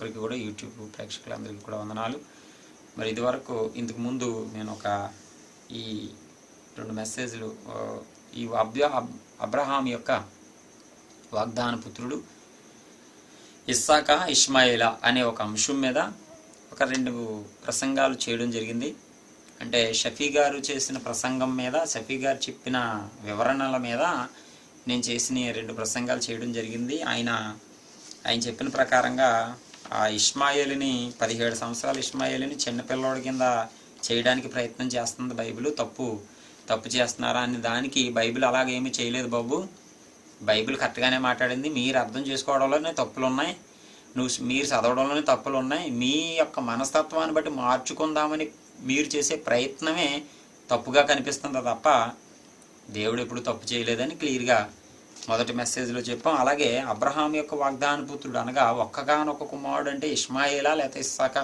ఒక్కరికి కూడా యూట్యూబ్ ప్రేక్షకులందరికీ కూడా వందనాలు. మరి ఇదివరకు ఇంతకు ముందు నేను ఒక ఈ రెండు మెసేజ్లు ఈ అబ్యా అబ్రహాం యొక్క వాగ్దాన పుత్రుడు ఇస్సాక ఇష్మాయిల అనే ఒక అంశం మీద ఒక రెండు ప్రసంగాలు చేయడం జరిగింది. అంటే షఫీ గారు చేసిన ప్రసంగం మీద షఫీ గారు చెప్పిన వివరణల మీద నేను చేసిన రెండు ప్రసంగాలు చేయడం జరిగింది. ఆయన ఆయన చెప్పిన ప్రకారంగా ఆ ఇష్మాయిల్ని పదిహేడు సంవత్సరాల ఇష్మాయిల్ని చిన్నపిల్లోడి కింద చేయడానికి ప్రయత్నం చేస్తుంది బైబిల్. తప్పు తప్పు చేస్తున్నారా అని దానికి బైబిల్ అలాగేమీ చేయలేదు బాబు. బైబిల్ కరెక్ట్గానే మాట్లాడింది. మీరు అర్థం చేసుకోవడంలోనే తప్పులు ఉన్నాయి నువ్వు మీరు చదవడంలోనే తప్పులు ఉన్నాయి మీ యొక్క మనస్తత్వాన్ని బట్టి మార్చుకుందామని మీరు చేసే ప్రయత్నమే తప్పుగా కనిపిస్తుంది తప్ప దేవుడు ఎప్పుడు తప్పు చేయలేదని క్లియర్గా మొదటి మెసేజ్లో చెప్పాం. అలాగే అబ్రహాం యొక్క వాగ్దాన పుత్రుడు అనగా ఒక్కగానొక్క కుమారుడు అంటే ఇస్మాయిలా లేకపోతే ఇస్సాక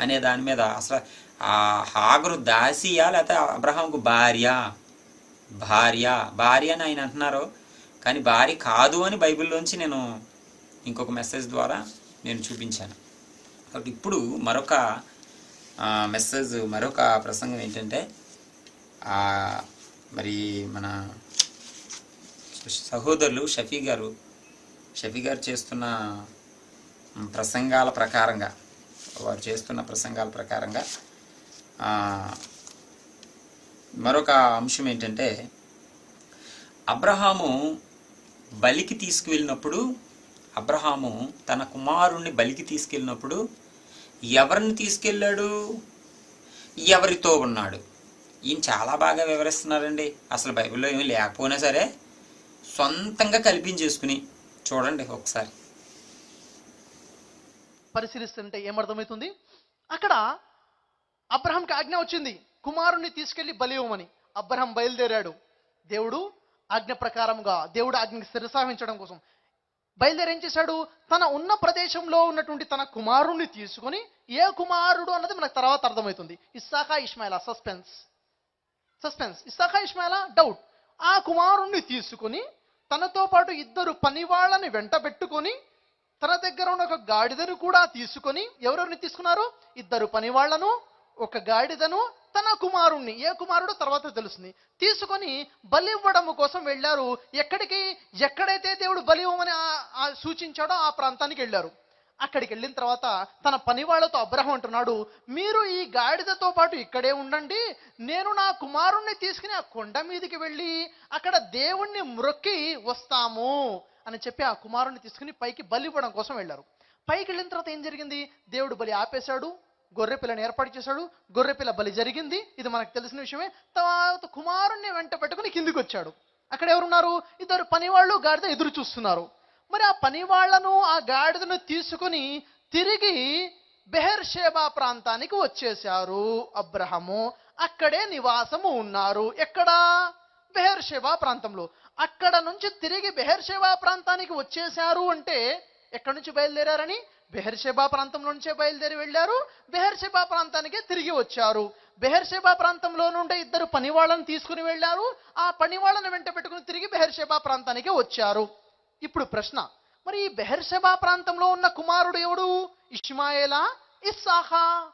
అనే దాని మీద అసలు ఆ హాగరు దాసియా లేకపోతే అబ్రహాంకు భార్య భార్య భార్య అని ఆయన అంటున్నారు. కానీ భార్య కాదు అని బైబిల్లోంచి నేను ఇంకొక మెసేజ్ ద్వారా నేను చూపించాను. కాబట్టి ఇప్పుడు మరొక మెసేజ్ మరొక ప్రసంగం ఏంటంటే మరి మన సహోదరులు షఫీ గారు షఫీ గారు చేస్తున్న ప్రసంగాల ప్రకారంగా వారు చేస్తున్న ప్రసంగాల ప్రకారంగా మరొక అంశం ఏంటంటే అబ్రహాము బలికి తీసుకువెళ్ళినప్పుడు అబ్రహాము తన కుమారుణ్ణి బలికి తీసుకెళ్ళినప్పుడు ఎవరిని తీసుకెళ్ళాడు? ఎవరితో ఉన్నాడు? ఈయన చాలా బాగా వివరిస్తున్నారండి. అసలు బైబిల్లో ఏమీ లేకపోయినా సరే సొంతంగా కల్పించేసుకుని చూడండి ఒకసారి. పరిశీలిస్తుంటే ఏమర్థమవుతుంది? అక్కడ అబ్రహంకి ఆజ్ఞ వచ్చింది. కుమారుణ్ణి తీసుకెళ్ళి బలి ఇవ్వమని అబ్రహం బయలుదేరాడు. దేవుడు ఆజ్ఞ ప్రకారంగా దేవుడు ఆజ్ఞకి శిరసావించడం కోసం బయలుదేరి ఏం చేశాడు? తన ఉన్న ప్రదేశంలో ఉన్నటువంటి తన కుమారుణ్ణి తీసుకొని ఏ కుమారుడు అన్నది మనకు తర్వాత అర్థమవుతుంది. ఇస్సాకా ఇస్మాయిల సస్పెన్స్. సస్పెన్స్. ఇస్సాకా ఇస్మాయిల డౌట్. ఆ కుమారుణ్ణి తీసుకొని తనతో పాటు ఇద్దరు పనివాళ్ళని వెంట పెట్టుకొని తన దగ్గర ఉన్న ఒక గాడిదను కూడా తీసుకొని ఎవరెవరిని తీసుకున్నారు? ఇద్దరు పనివాళ్ళను ఒక గాడిదను తన కుమారుణ్ణి. ఏ కుమారుడు? తర్వాత తెలుస్తుంది. తీసుకొని బలి ఇవ్వడం కోసం వెళ్ళారు. ఎక్కడికి ఎక్కడైతే దేవుడు బలి ఇవ్వమని సూచించాడో ఆ ప్రాంతానికి వెళ్ళారు. అక్కడికి వెళ్ళిన తర్వాత తన పని వాళ్ళతో అబ్రహం అంటున్నాడు మీరు ఈ గాడిదతో పాటు ఇక్కడే ఉండండి నేను నా కుమారుణ్ణి తీసుకుని ఆ కొండ మీదకి వెళ్ళి అక్కడ దేవుణ్ణి మ్రొక్కి వస్తాము అని చెప్పి ఆ కుమారుణ్ణి తీసుకుని పైకి బలి ఇవ్వడం కోసం వెళ్ళారు. పైకి వెళ్ళిన తర్వాత ఏం జరిగింది? దేవుడు బలి ఆపేశాడు గొర్రె పిల్లని ఏర్పాటు చేశాడు గొర్రె పిల్ల బలి జరిగింది. ఇది మనకు తెలిసిన విషయమే. తర్వాత కుమారుణ్ణి వెంట పెట్టుకుని కిందికి వచ్చాడు. అక్కడ ఎవరున్నారు? ఇద్దరు పనివాళ్ళు గాడిద ఎదురు చూస్తున్నారు. మరి ఆ పనివాళ్ళను ఆ గాడిదను తీసుకుని తిరిగి బెహర్షేబా ప్రాంతానికి వచ్చేశారు అబ్రహము. అక్కడే నివాసము ఉన్నారు. ఎక్కడ? బెహర్షేబా ప్రాంతంలో. అక్కడ నుంచి తిరిగి బెహర్షేబా ప్రాంతానికి వచ్చేశారు అంటే ఎక్కడి నుంచి బయలుదేరారని? బెహర్షేబా ప్రాంతం నుంచే బయలుదేరి వెళ్ళారు. బెహర్షేబా ప్రాంతానికి తిరిగి వచ్చారు. బెహర్షేబా ప్రాంతంలో నుండి ఇద్దరు పనివాళ్ళను తీసుకుని వెళ్ళారు. ఆ పనివాళ్ళను వెంట పెట్టుకుని తిరిగి బెహర్షేబా ప్రాంతానికి వచ్చారు. ఇప్పుడు ప్రశ్న. మరి ఈ ప్రాంతంలో ఉన్న కుమారుడు ఎవడు? ఇష్మాయేలా? ఇస్సాహా?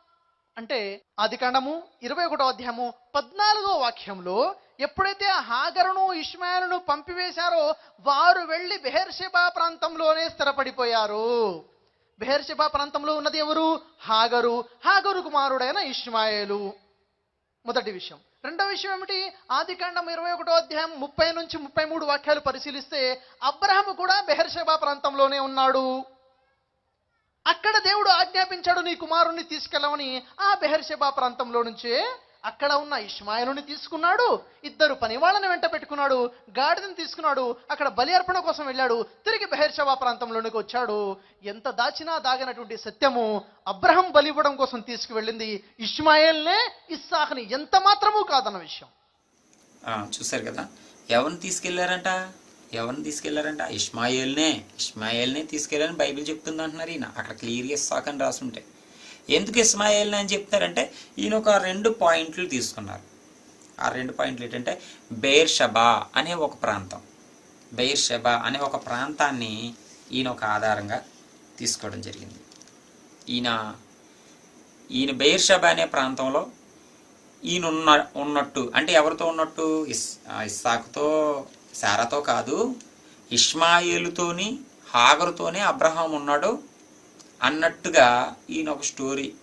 అంటే ఆదికాండము ఇరవై ఒకటో అధ్యాయము పద్నాలుగో వాక్యంలో ఎప్పుడైతే హాగరును ఇష్మాయలను పంపివేశారో వారు వెళ్ళి బెహర్షబా ప్రాంతంలోనే స్థిరపడిపోయారు. బెహర్షబా ప్రాంతంలో ఉన్నది ఎవరు? హాగరు. హాగరు కుమారుడైన ఇష్మాయేలు. మొదటి విషయం. రెండవ విషయం ఏమిటి? ఆదికాండం ఇరవై ఒకటో అధ్యాయం ముప్పై నుంచి ముప్పై మూడు వాక్యాలు పరిశీలిస్తే అబ్రహము కూడా బెహర్షెబా ప్రాంతంలోనే ఉన్నాడు. అక్కడ దేవుడు ఆజ్ఞాపించాడు నీ కుమారుణ్ణి తీసుకెళ్ళమని. ఆ బెహర్షెబా ప్రాంతంలో నుంచే అక్కడ ఉన్న ఇష్మాయలుని తీసుకున్నాడు ఇద్దరు పనివాళ్ళని వెంట పెట్టుకున్నాడు గాడిదని తీసుకున్నాడు అక్కడ బలి అర్పణ కోసం వెళ్ళాడు తిరిగి బెహర్షబా ప్రాంతంలోనికి వచ్చాడు. ఎంత దాచినా దాగినటువంటి సత్యము అబ్రహం బలి ఇవ్వడం కోసం తీసుకువెళ్ళింది ఇష్మాయిల్నే ఇస్సాహ్ని ఎంత మాత్రమూ కాదన్న విషయం. చూశారు కదా ఎవరిని తీసుకెళ్ళారంట? ఎవరిని తీసుకెళ్ళారంట? ఇస్మాయిల్నే ఇస్మాయిల్నే తీసుకెళ్ళారని బైబిల్ చెప్తుంది అంటున్నారు ఈయన. అక్కడ క్లియర్గా ఇస్సాక్ అని రాసుంటే. ఎందుకు ఇస్మాయిల్ అని చెప్తారంటే ఈయన ఒక రెండు పాయింట్లు తీసుకున్నారు. ఆ రెండు పాయింట్లు ఏంటంటే బెయిర్ షబా అనే ఒక ప్రాంతం. బెయిర్ షబా అనే ఒక ప్రాంతాన్ని ఈయన ఒక ఆధారంగా తీసుకోవడం జరిగింది. ఈయన ఈయన బెయిర్షబా అనే ప్రాంతంలో ఈయన ఉన్న ఉన్నట్టు అంటే ఎవరితో ఉన్నట్టు? ఇస్ ఇస్సాకుతో శారాతో కాదు ఇష్మాయేలుతోని హాగరుతోనే అబ్రహాం ఉన్నాడు అన్నట్టుగా ఈయన ఒక స్టోరీ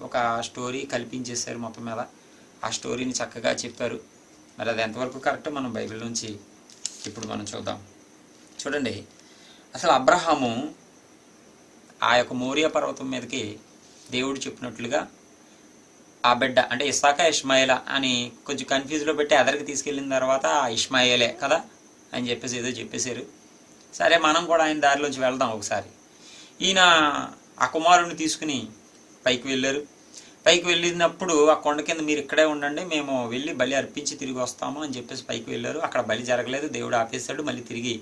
ఒక స్టోరీ కల్పించేశారు మొత్తం మీద. ఆ స్టోరీని చక్కగా చెప్పారు. మరి అది ఎంతవరకు కరెక్ట్ మనం బైబిల్ నుంచి ఇప్పుడు మనం చూద్దాం. చూడండి అసలు అబ్రహాము ఆ యొక్క మోరియా పర్వతం మీదకి దేవుడు చెప్పినట్లుగా ఆ బిడ్డ అంటే ఇసాక ఇష్మాయిల అని కొంచెం కన్ఫ్యూజ్లో పెట్టి ఎదరికి తీసుకెళ్ళిన తర్వాత ఆ ఇష్మాయిలే కదా అని చెప్పేసి ఏదో చెప్పేశారు. సరే మనం కూడా ఆయన దారిలోంచి వెళ్దాం ఒకసారి. ఈయన ఆ కుమారుడిని తీసుకుని పైకి వెళ్ళారు. పైకి వెళ్ళినప్పుడు ఆ కొండ కింద మీరు ఇక్కడే ఉండండి మేము వెళ్ళి బలి అర్పించి తిరిగి వస్తాము అని చెప్పేసి పైకి వెళ్ళారు. అక్కడ బలి జరగలేదు దేవుడు ఆపేశాడు మళ్ళీ తిరిగి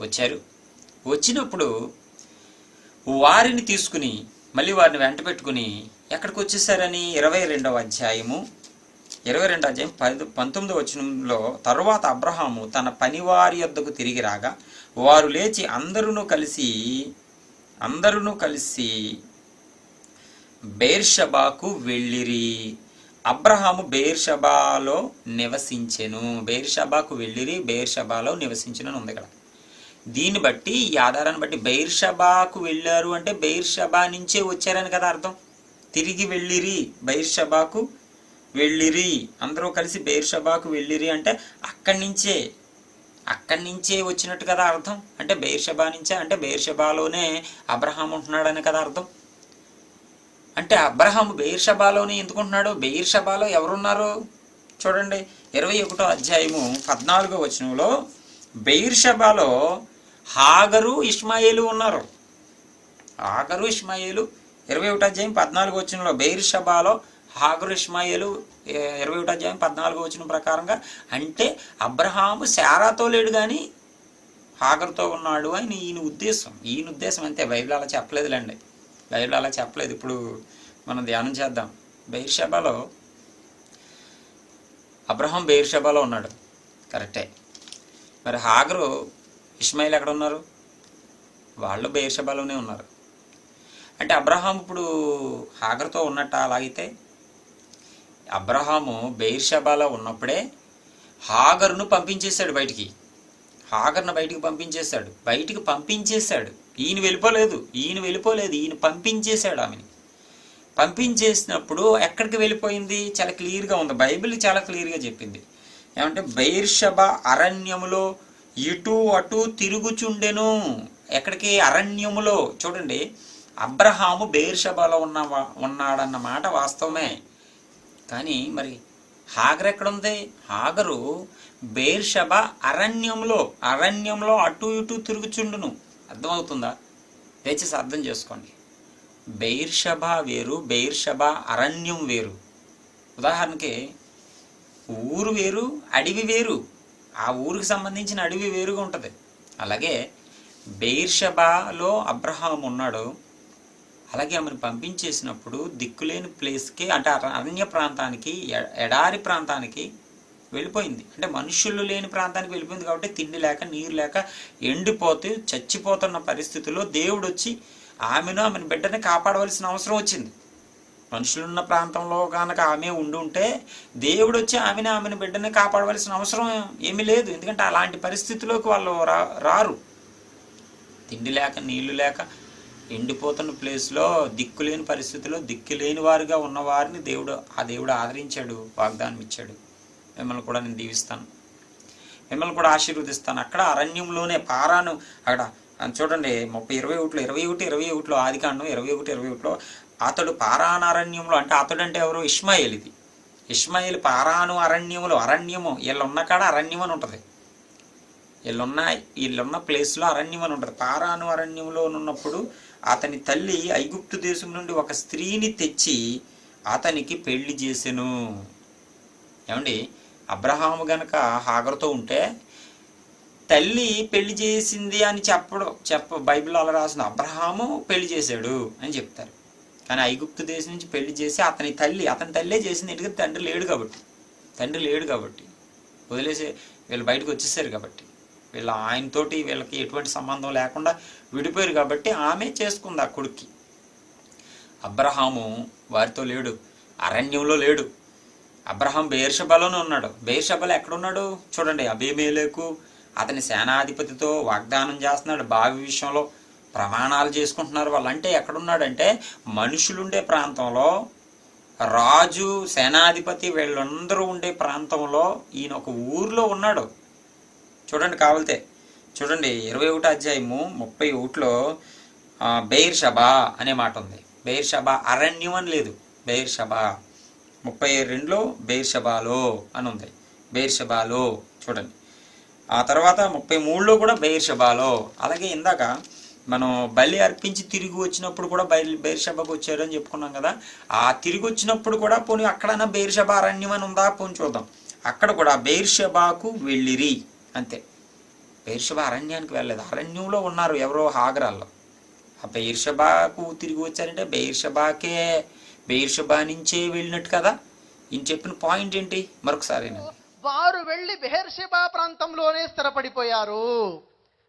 వచ్చారు. వచ్చినప్పుడు వారిని తీసుకుని మళ్ళీ వారిని వెంట పెట్టుకుని ఎక్కడికి వచ్చేసారని? ఇరవై రెండవ అధ్యాయము. ఇరవై రెండవ అధ్యాయం పది పంతొమ్మిదో వచనంలో తరువాత అబ్రహాము తన పనివారి యొద్దకు తిరిగి రాగా వారు లేచి అందరూ కలిసి అందరూ కలిసి బేర్షబాకు వెళ్ళిరి. అబ్రహాము బేర్షబాలో నివసించెను. బేర్షబాకు వెళ్ళిరి బేర్షబాలో నివసించను ఉంది ఇక్కడ. దీన్ని బట్టి ఈ ఆధారాన్ని బట్టి బైర్షబాకు వెళ్ళారు అంటే బైర్షబా నుంచే వచ్చారని కదా అర్థం. తిరిగి వెళ్ళిరి బైర్షబాకు వెళ్ళిరి. అందరూ కలిసి బైర్షబాకు వెళ్ళిరి అంటే అక్కడి నుంచే అక్కడి నుంచే వచ్చినట్టు కదా అర్థం? అంటే బెయిర్షబా నుంచే? అంటే బెయిర్షబాలోనే అబ్రహాం ఉంటున్నాడని కదా అర్థం? అంటే అబ్రహాం బెయిర్షబాలోనే ఎందుకుంటున్నాడు? బెయిర్షబాలో ఎవరున్నారు చూడండి. ఇరవై ఒకటో అధ్యాయము పద్నాలుగో వచనంలో బెయిర్షబాలో హాగరు ఇష్మాయేలు ఉన్నారు. హాగరు ఇష్మాయేలు. ఇరవై ఒకటో అధ్యాయం పద్నాలుగు వచనంలో బెయిర్షబాలో హాగరు ఇష్మాయేలు ఇరవై ఒకటి అధ్యాయం పద్నాలుగు వచ్చిన ప్రకారంగా అంటే అబ్రహాము శారాతో లేడు కానీ హాగర్తో ఉన్నాడు అని ఈయన ఉద్దేశం. ఈయన ఉద్దేశం అంతే. బైబిల్ అలా చెప్పలేదులేండి. బైబిల్ అలా చెప్పలేదు. ఇప్పుడు మనం ధ్యానం చేద్దాం. బెయిర్షబాలో అబ్రహాం బెయిర్షబాలో ఉన్నాడు. కరెక్టే. మరి హాగరు ఇస్మాయిల్ ఎక్కడ ఉన్నారు? వాళ్ళు బెయిర్షబాలోనే ఉన్నారు. అంటే అబ్రహాం ఇప్పుడు హాగర్తో ఉన్నట్ట? అలాగైతే అబ్రహాము బెయిర్షబాలో ఉన్నప్పుడే హాగరును పంపించేశాడు బయటికి. హాగర్ను బయటికి పంపించేశాడు. బయటికి పంపించేశాడు. ఈయన వెళ్ళిపోలేదు. ఈయన వెళ్ళిపోలేదు. ఈయన పంపించేశాడు ఆమెని. పంపించేసినప్పుడు ఎక్కడికి వెళ్ళిపోయింది? చాలా క్లియర్గా ఉంది. బైబిల్ చాలా క్లియర్గా చెప్పింది. ఏమంటే బైర్షబ అరణ్యములో ఇటు అటు తిరుగుచుండెను. ఎక్కడికి? అరణ్యములో. చూడండి అబ్రహాము బెయిర్షబాలో ఉన్న ఉన్నాడన్న మాట వాస్తవమే. కానీ మరి హాగర్ ఎక్కడ ఉంది హాగరు బేర్షబ అరణ్యంలో అరణ్యంలో అటు ఇటు తిరుగుచుండును. అర్థమవుతుందా? దయచేసి అర్థం చేసుకోండి. బెయిర్షభ వేరు బెయిర్షభ అరణ్యం వేరు. ఉదాహరణకి ఊరు వేరు అడవి వేరు. ఆ ఊరికి సంబంధించిన అడవి వేరుగా ఉంటుంది. అలాగే బెయిర్షబాలో అబ్రహాం ఉన్నాడు. అలాగే ఆమెను పంపించేసినప్పుడు దిక్కులేని ప్లేస్కి అంటే అరణ్య ప్రాంతానికి ఎడారి ప్రాంతానికి వెళ్ళిపోయింది. అంటే మనుషులు లేని ప్రాంతానికి వెళ్ళిపోయింది కాబట్టి తిండి లేక నీరు లేక ఎండిపోతూ చచ్చిపోతున్న పరిస్థితుల్లో దేవుడు వచ్చి ఆమెను ఆమెను బిడ్డని కాపాడవలసిన అవసరం వచ్చింది. మనుషులున్న ప్రాంతంలో కనుక ఆమె ఉండి ఉంటే దేవుడు వచ్చి ఆమెను ఆమెను బిడ్డని కాపాడవలసిన అవసరం ఏమీ లేదు. ఎందుకంటే అలాంటి పరిస్థితిలోకి వాళ్ళు రా రారు. తిండి లేక నీళ్ళు లేక ఎండిపోతున్న ప్లేస్లో దిక్కులేని పరిస్థితిలో దిక్కులేని వారుగా ఉన్న వారిని దేవుడు ఆ దేవుడు ఆదరించాడు వాగ్దానం ఇచ్చాడు. మిమ్మల్ని కూడా నేను దీవిస్తాను. మిమ్మల్ని కూడా ఆశీర్వదిస్తాను. అక్కడ అరణ్యంలోనే పారాను అక్కడ చూడండి ముప్పై ఇరవై ఒకటిలో ఇరవై ఒకటి ఇరవై ఒకటిలో ఆది కాండం ఇరవై ఒకటి ఇరవై ఒకటిలో అతడు పారాను అరణ్యంలో అంటే అతడు అంటే ఎవరు? ఇస్మాయిల్ ఇది. ఇస్మాయిల్ పారాను అరణ్యములు అరణ్యము వీళ్ళు ఉన్న కాడ అరణ్యం అని ఉంటుంది. వీళ్ళున్న వీళ్ళున్న ప్లేస్లో అరణ్యం అని ఉంటుంది. పారాను అరణ్యంలో ఉన్నప్పుడు అతని తల్లి ఐగుప్తు దేశం నుండి ఒక స్త్రీని తెచ్చి అతనికి పెళ్ళి చేసెను. ఏమండి? అబ్రహాము గనక హాగరుతో ఉంటే తల్లి పెళ్ళి చేసింది అని చెప్పడం చెప్ప బైబిల్ అలా రాసిన అబ్రహాము పెళ్ళి చేశాడు అని చెప్తారు. కానీ ఐగుప్తు దేశం నుంచి పెళ్ళి చేసి అతని తల్లి అతని తల్లే చేసింది ఎందుకంటే తండ్రి లేడు కాబట్టి తండ్రి లేడు కాబట్టి. వదిలేసి వీళ్ళు బయటకు వచ్చేసారు కాబట్టి. వీళ్ళ ఆయనతోటి వీళ్ళకి ఎటువంటి సంబంధం లేకుండా విడిపోయారు కాబట్టి ఆమె చేసుకుంది ఆ కొడుక్కి. అబ్రహాము వారితో లేడు అరణ్యంలో లేడు. అబ్రహాం బేర్షబలోనే ఉన్నాడు. బేర్షబలో ఎక్కడున్నాడు? చూడండి అభిమేలకు అతని సేనాధిపతితో వాగ్దానం చేస్తున్నాడు. బావి విషయంలో ప్రమాణాలు చేసుకుంటున్నారు వాళ్ళు అంటే ఎక్కడున్నాడంటే మనుషులుండే ప్రాంతంలో రాజు సేనాధిపతి వీళ్ళందరూ ఉండే ప్రాంతంలో ఈయన ఒక ఊర్లో ఉన్నాడు. చూడండి కావలితే. చూడండి ఇరవై ఒకటి అధ్యాయము ముప్పై ఒకటిలో బెయిర్ షబా అనే మాట ఉంది. బెయిర్ షబా అరణ్యం అని లేదు. బెయిర్ షబా ముప్పై రెండులో బెయిర్ షబాలో అని ఉంది. బెయిర్ షబాలో చూడండి. ఆ తర్వాత ముప్పై మూడులో కూడా బెయిర్ షబాలో అలాగే ఇందాక మనం బలి అర్పించి తిరిగి వచ్చినప్పుడు కూడా బయలు బెయిర్షబాకు వచ్చారు అని చెప్పుకున్నాం కదా. ఆ తిరిగి వచ్చినప్పుడు కూడా పోనీ అక్కడైనా బెయిర్షబా అరణ్యం అని ఉందా? పోని చూద్దాం. అక్కడ కూడా బెయిర్షబాకు వెళ్ళిరి. అంతే. బెయిర్షబా అరణ్యానికి వెళ్ళలేదు. అరణ్యంలో ఉన్నారు ఎవరో హాగరాల్లో ఆ బెయిర్షబాకు తిరిగి వచ్చారంటే బెయిర్షబాకే బెయిర్షబా నుంచే వెళ్ళినట్టు కదా? ఈయన చెప్పిన పాయింట్ ఏంటి? మరొకసారి వారు వెళ్ళి బెహర్షెబా ప్రాంతంలోనే స్థిరపడిపోయారు.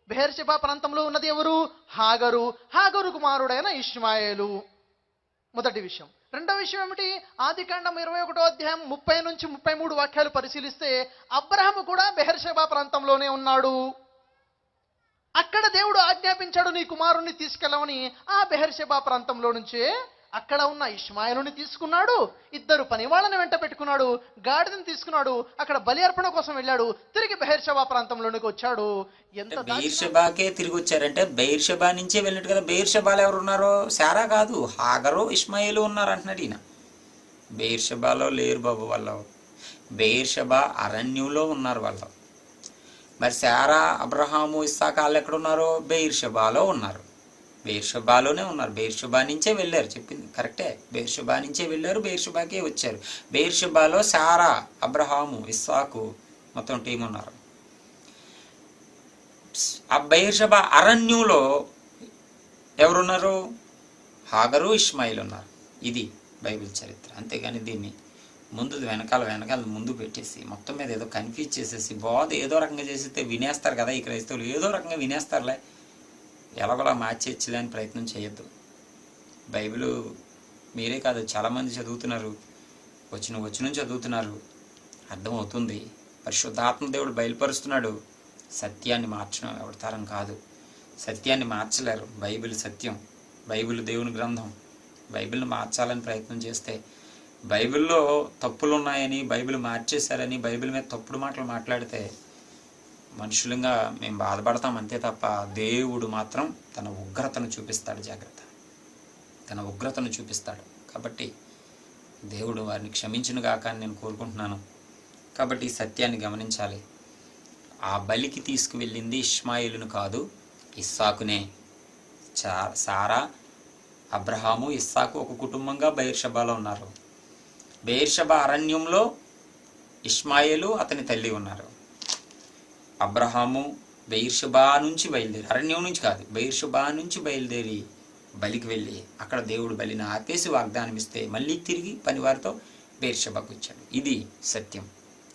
బెహర్షెబా ప్రాంతంలో ఉన్నది ఎవరు? హాగరు. హాగరు కుమారుడైన ఇష్మాయేలు. మొదటి విషయం. రెండవ విషయం ఏమిటి? ఆదికాండం ఇరవై ఒకటో అధ్యాయం ముప్పై నుంచి ముప్పై మూడు వాక్యాలు పరిశీలిస్తే అబ్రహము కూడా బెహర్షెబా ప్రాంతంలోనే ఉన్నాడు. అక్కడ దేవుడు ఆజ్ఞాపించాడు నీ కుమారుణ్ణి తీసుకెళ్ళమని. ఆ బెహర్షెబా ప్రాంతంలో నుంచే అక్కడ ఉన్న ఇష్మాయిలుని తీసుకున్నాడు ఇద్దరు పని వాళ్ళని వెంట పెట్టుకున్నాడు గాడిదని తీసుకున్నాడు అక్కడ బలి అర్పణ కోసం వెళ్ళాడు తిరిగి బెహర్షెబా ప్రాంతంలోనికి వచ్చాడు. ఎంత బెయిర్షబాకే తిరిగి వచ్చారంటే బెయిర్షబా నుంచే వెళ్ళినట్టు కదా బెయిర్షబాలో ఎవరు ఉన్నారో? సారా కాదు హాగరు ఇస్మాయిలు ఉన్నారు అంటున్నాడు ఈయన. బెయిర్షబాలో లేరు బాబు వాళ్ళు బెయిర్షబా అరణ్యంలో ఉన్నారు వాళ్ళు మరి సారా అబ్రహాము ఇస్సాక వాళ్ళు ఎక్కడున్నారో బెయిర్షబాలో ఉన్నారు. బేర్షుబాలోనే ఉన్నారు. బేర్షుబా నుంచే వెళ్ళారు. చెప్పింది కరెక్టే. బేర్షుబా నుంచే వెళ్ళారు. బేర్షుబాకే వచ్చారు. బేర్షుబాలో సారా అబ్రహాము ఇస్సాకు మొత్తం టీం ఉన్నారు. ఆ బైర్షబా అరణ్యంలో ఎవరున్నారు? హాగరు ఇస్మాయిల్ ఉన్నారు. ఇది బైబిల్ చరిత్ర. అంతేగాని దీన్ని ముందు వెనకాల వెనకాల ముందు పెట్టేసి మొత్తం మీద ఏదో కన్ఫ్యూజ్ చేసేసి బోధ ఏదో రకంగా చేసేస్తే వినేస్తారు కదా ఈ క్రైస్తవులు. ఏదో రకంగా వినేస్తారులే. ఎలాగోలా మార్చేయచ్చులే అని ప్రయత్నం చేయొద్దు. బైబిల్ మీరే కాదు చాలామంది చదువుతున్నారు. వచ్చిన వచ్చిన చదువుతున్నారు. అర్థమవుతుంది. పరిశుద్ధాత్మ దేవుడు బయలుపరుస్తున్నాడు. సత్యాన్ని మార్చడం ఎవరి తరం కాదు. సత్యాన్ని మార్చలేరు. బైబిల్ సత్యం. బైబిల్ దేవుని గ్రంథం. బైబిల్ని మార్చాలని ప్రయత్నం చేస్తే బైబిల్లో తప్పులు ఉన్నాయని బైబిల్ మార్చేశారని బైబిల్ మీద తప్పుడు మాటలు మాట్లాడితే మనుషులంగా మేము బాధపడతాం అంతే తప్ప దేవుడు మాత్రం తన ఉగ్రతను చూపిస్తాడు జాగ్రత్త. తన ఉగ్రతను చూపిస్తాడు. కాబట్టి దేవుడు వారిని క్షమించిన గాక అని నేను కోరుకుంటున్నాను. కాబట్టి ఈ సత్యాన్ని గమనించాలి. ఆ బలికి తీసుకువెళ్ళింది ఇష్మాయిలును కాదు ఇస్సాకునే. చా సారా అబ్రహాము ఇస్సాకు ఒక కుటుంబంగా బైర్షబాలో ఉన్నారు. బెయిర్షబా అరణ్యంలో ఇష్మాయేలు అతని తల్లి ఉన్నారు. అబ్రహాము బెయిర్షుబా నుంచి బయలుదేరి అరణ్యం నుంచి కాదు బెయిర్షుబా నుంచి బయలుదేరి బలికి వెళ్ళి అక్కడ దేవుడు బలిని ఆపేసి వాగ్దానం ఇస్తే మళ్ళీ తిరిగి పనివారితో బెయిర్షబాకు వచ్చాడు. ఇది సత్యం.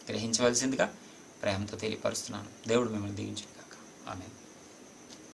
గ్రహించవలసిందిగా ప్రేమతో తెలియపరుస్తున్నాను. దేవుడు మిమ్మల్ని దీవించుగాక ఆమె